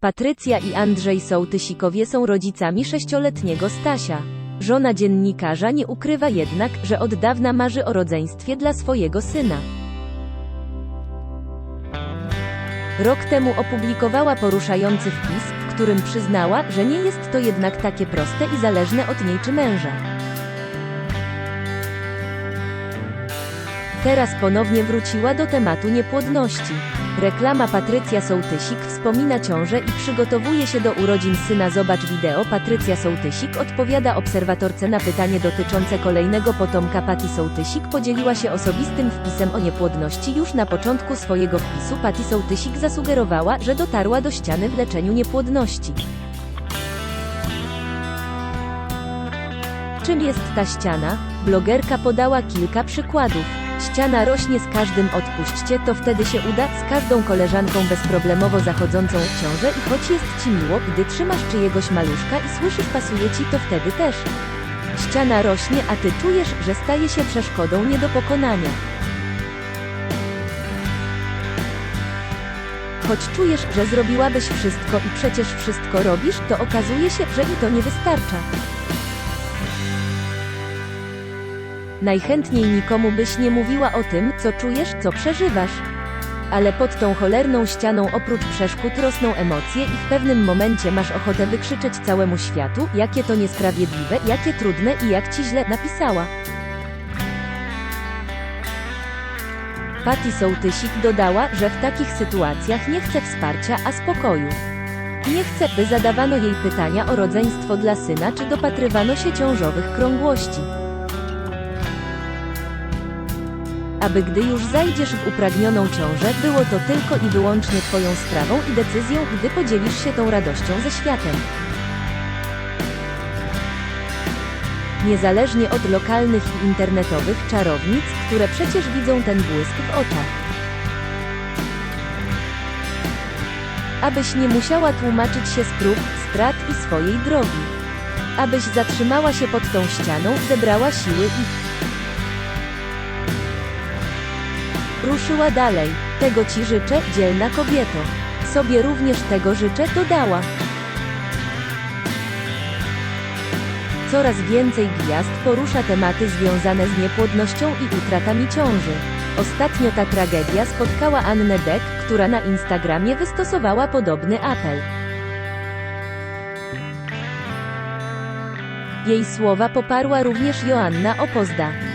Patrycja i Andrzej Sołtysikowie są rodzicami sześcioletniego Stasia. Żona dziennikarza nie ukrywa jednak, że od dawna marzy o rodzeństwie dla swojego syna. Rok temu opublikowała poruszający wpis, w którym przyznała, że nie jest to jednak takie proste i zależne od niej czy męża. Teraz ponownie wróciła do tematu niepłodności. Reklama Patrycja Sołtysik wspomina ciążę i przygotowuje się do urodzin syna. Zobacz wideo. Patrycja Sołtysik odpowiada obserwatorce na pytanie dotyczące kolejnego potomka. Patti Sołtysik podzieliła się osobistym wpisem o niepłodności. Już na początku swojego wpisu Patti Sołtysik zasugerowała, że dotarła do ściany w leczeniu niepłodności. Czym jest ta ściana? Blogerka podała kilka przykładów. Ściana rośnie z każdym odpuśćcie, to wtedy się uda, z każdą koleżanką bezproblemowo zachodzącą w ciążę i choć jest ci miło, gdy trzymasz czyjegoś maluszka i słyszysz pasuje ci, to wtedy też. Ściana rośnie, a ty czujesz, że staje się przeszkodą nie do pokonania. Choć czujesz, że zrobiłabyś wszystko i przecież wszystko robisz, to okazuje się, że i to nie wystarcza. Najchętniej nikomu byś nie mówiła o tym, co czujesz, co przeżywasz. Ale pod tą cholerną ścianą oprócz przeszkód rosną emocje i w pewnym momencie masz ochotę wykrzyczeć całemu światu, jakie to niesprawiedliwe, jakie trudne i jak ci źle napisała. Patty Sołtysik dodała, że w takich sytuacjach nie chce wsparcia, a spokoju. Nie chce, by zadawano jej pytania o rodzeństwo dla syna czy dopatrywano się ciążowych krągłości. Aby gdy już zajdziesz w upragnioną ciążę, było to tylko i wyłącznie Twoją sprawą i decyzją, gdy podzielisz się tą radością ze światem. Niezależnie od lokalnych i internetowych czarownic, które przecież widzą ten błysk w oczach. Abyś nie musiała tłumaczyć się z prób, strat i swojej drogi. Abyś zatrzymała się pod tą ścianą, zebrała siły i Ruszyła dalej. Tego ci życzę, dzielna kobieto. Sobie również tego życzę, dodała. Coraz więcej gwiazd porusza tematy związane z niepłodnością i utratami ciąży. Ostatnio ta tragedia spotkała Annę Beck, która na Instagramie wystosowała podobny apel. Jej słowa poparła również Joanna Opozda.